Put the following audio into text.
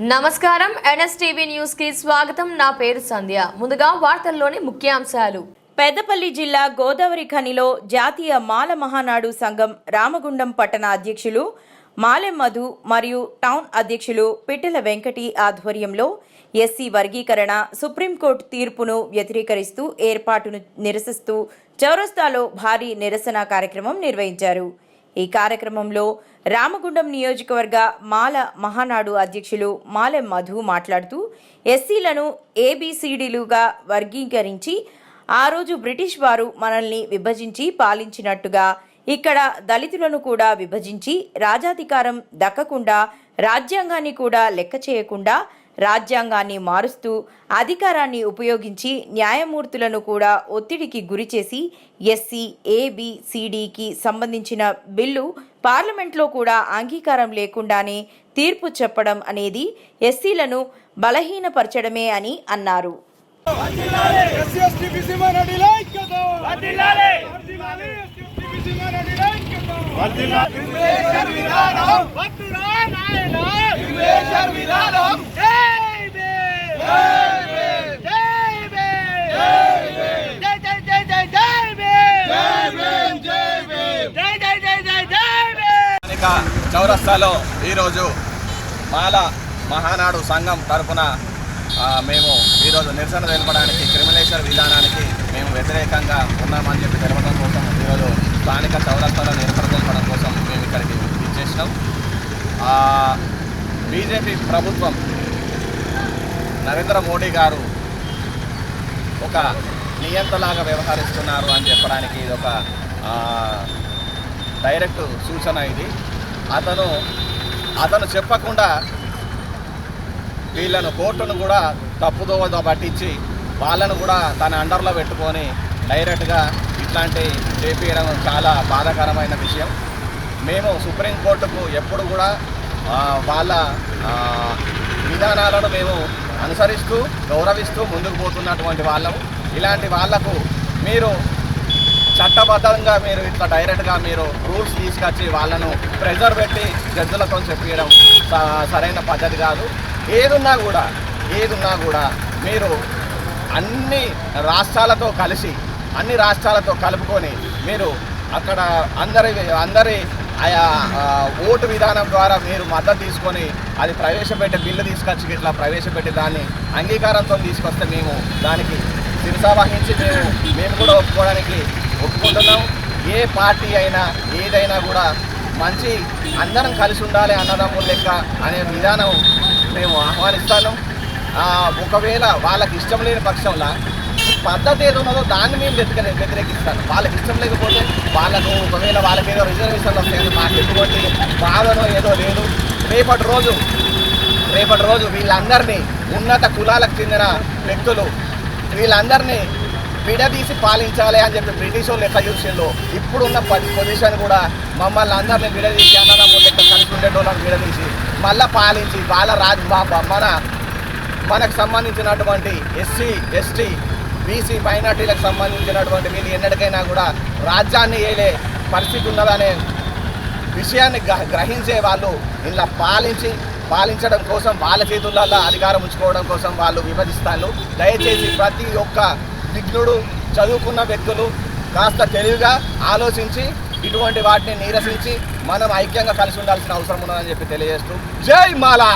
నమస్కారం. ఎన్ఎస్టీవీ న్యూస్కి స్వాగతం. నా పేరు సంధ్య. ముందుగా వార్తల్లోని ముఖ్యాంశాలు. పెద్దపల్లి జిల్లా గోదావరి ఖనిలో జాతీయ మాల మహానాడు సంఘం రామగుండం పట్టణ అధ్యక్షులు మాలెం మధు మరియు టౌన్ అధ్యక్షులు పిట్టెల వెంకటి ఆధ్వర్యంలో ఎస్సీ వర్గీకరణ సుప్రీంకోర్టు తీర్పును వ్యతిరేకరిస్తూ ఏర్పాటును నిరసిస్తూ చౌరస్తాలో భారీ నిరసన కార్యక్రమం నిర్వహించారు. ఈ కార్యక్రమంలో రామగుండం నియోజకవర్గ మాల మహానాడు అధ్యక్షులు మాలె మధు మాట్లాడుతూ ఎస్సీలను ఏబిసిడీలుగా వర్గీకరించి ఆ రోజు బ్రిటిష్ వారు మనల్ని విభజించి పాలించినట్టుగా ఇక్కడ దళితులను కూడా విభజించి రాజాధికారం దక్కకుండా రాజ్యాంగాన్ని కూడా లెక్క చేయకుండా రాజ్యాంగాన్ని మారుస్తూ అధికారాన్ని ఉపయోగించి న్యాయమూర్తులను కూడా ఒత్తిడికి గురిచేసి ఎస్సీ ఏబిసిడికి సంబంధించిన బిల్లు పార్లమెంట్లో కూడా అంగీకారం లేకుండానే తీర్పు చెప్పడం అనేది ఎస్సీలను బలహీనపరచడమే అని అన్నారు. విధానం చౌరస్తాలో ఈరోజు మాల మహానాడు సంఘం తరపున ఆ, మేము ఈరోజు నిరసన తెలపడానికి క్రిమినేషన్ విధానానికి మేము వ్యతిరేకంగా ఉన్నామని చెప్పి తెలపడం కోసం ఈరోజు స్థానిక చౌరస్తాలో నిరసన తెలపడం కోసం మేము ఇక్కడికి ఇచ్చేసినాం బీజేపీ ప్రభుత్వం నరేంద్ర మోడీ గారు ఒక నియంతలాగా వ్యవహరిస్తున్నారు అని చెప్పడానికి ఇది ఒక డైరెక్ట్ సూచన ఇది. అతను అతను చెప్పకుండా వీళ్ళను కోర్టును కూడా తప్పుదోవతో పట్టించి వాళ్ళను కూడా తన అండర్లో పెట్టుకొని డైరెక్ట్గా ఇట్లాంటి చేపించడం చాలా బాధాకరమైన విషయం. మేము సుప్రీంకోర్టుకు ఎప్పుడు కూడా వాళ్ళ విధానాలను మేము అనుసరిస్తూ గౌరవిస్తూ ముందుకు పోతున్నటువంటి వాళ్ళము ఇలాంటి వాళ్ళకు మీరు చట్టబద్ధంగా మీరు ఇట్లా డైరెక్ట్గా మీరు రూల్స్ తీసుకొచ్చి వాళ్ళను ప్రెజర్ పెట్టి జడ్జులతో చెప్పడం స- సరైన పద్ధతి కాదు. ఏదున్నా కూడా ఏదున్నా కూడా మీరు అన్ని రాష్ట్రాలతో కలిసి అన్ని రాష్ట్రాలతో కలుపుకొని మీరు అక్కడ అందరి అందరి ఆయా ఓటు విధానం ద్వారా మీరు మద్దతు తీసుకొని అది ప్రవేశపెట్టే బిల్లు తీసుకొచ్చి ఇట్లా ప్రవేశపెట్టి దాన్ని అంగీకారంతో తీసుకొస్తే మేము దానికి శిరసా వహించి మేము మేము కూడా ఒప్పుకోవడానికి ఒప్పుకుంటున్నాం. ఏ పార్టీ అయినా ఏదైనా కూడా మంచి అందరం కలిసి ఉండాలి అన్నదమ్ముల లెక్క అనే విధానం మేము ఆహ్వానిస్తాను. ఒకవేళ వాళ్ళకి ఇష్టం లేని పక్షంలో పద్ధతి ఏదో ఉన్నదో దాన్ని మేము వ్యతిరే వ్యతిరేకిస్తాను వాళ్ళకి ఇష్టం లేకపోతే వాళ్ళకు ఒకవేళ వాళ్ళకి ఏదో రిజర్వేషన్లు వస్తాయని మాకు ఎటువంటి బాధనో ఏదో లేదు. రేపటి రోజు రేపటి రోజు వీళ్ళందరినీ ఉన్నత కులాలకు చెందిన వ్యక్తులు వీళ్ళందరినీ విడదీసి పాలించాలి అని చెప్పి బ్రిటిష్ వాళ్ళు ఎట్లా చూసిందో ఇప్పుడున్న పొజిషన్ కూడా మమ్మల్ని అందరినీ విడదీసి అన్నదమ్ములు లెక్క కలిసి ఉండేటోళ్ళని విడదీసి మళ్ళా పాలించి వాళ్ళ రాజ్ మన మనకు సంబంధించినటువంటి ఎస్సీ ఎస్టీ బీసీ మైనార్టీలకు సంబంధించినటువంటి మీరు ఎన్నటికైనా కూడా రాజ్యాన్ని ఏలే పరిస్థితి ఉన్నదనే విషయాన్ని గ్రహించే వాళ్ళు ఇలా పాలించి పాలించడం కోసం వాళ్ళ చేతులలో అధికారం ఉంచుకోవడం కోసం వాళ్ళు విభజిస్తారు. దయచేసి ప్రతి ఒక్క విఘ్నుడు చదువుకున్న వ్యక్తులు కాస్త తెలివిగా ఆలోచించి ఇటువంటి వాటిని నిరసించి మనం ఐక్యంగా కలిసి ఉండాల్సిన అవసరం ఉన్నదని చెప్పి తెలియజేస్తూ జై మాలా!